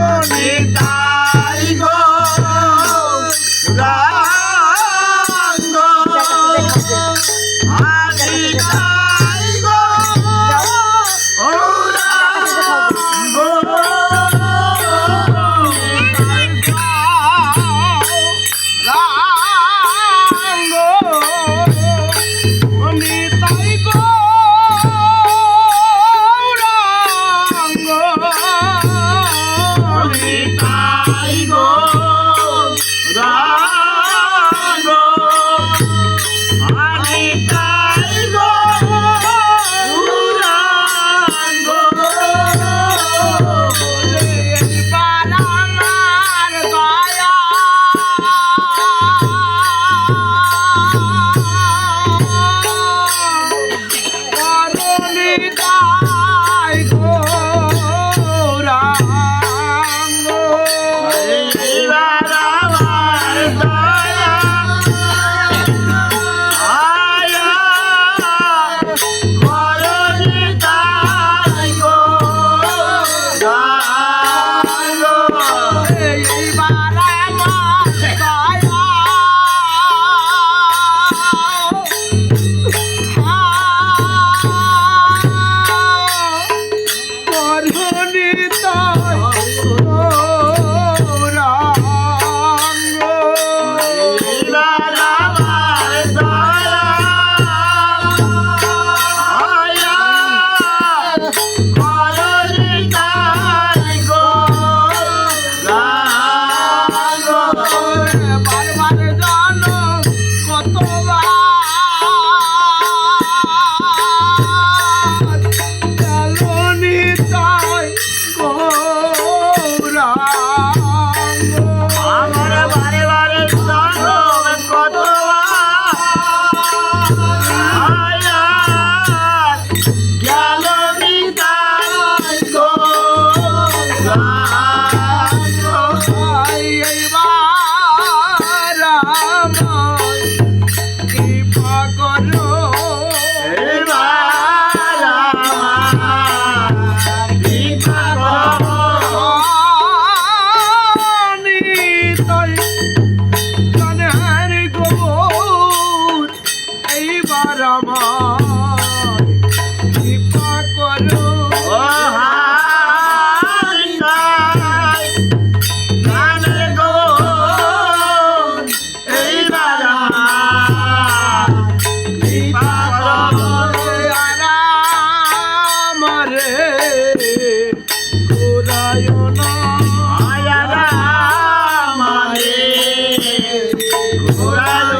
祝你大。Dourado!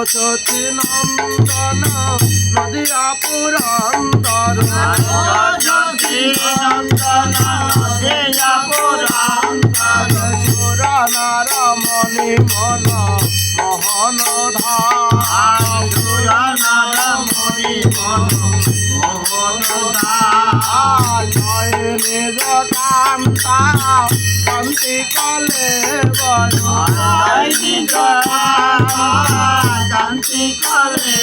সচতি নন্দন নদিয়া পুরন্দর সুরানার মণি মন মোহন ধার জয় নিজ কান্তা কান্তি কলে বল। শান্তি করে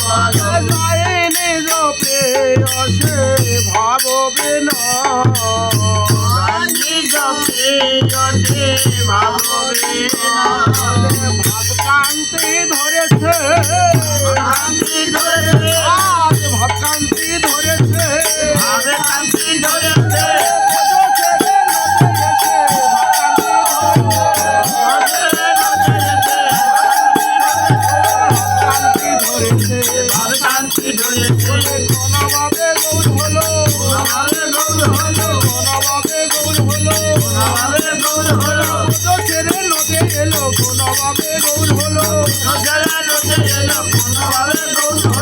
বল। জয় নিজ প্রেয়সে ভাব ভাব কান্তি ধরেছে। আজ ভাব কোনভাবে গৌর হলো আর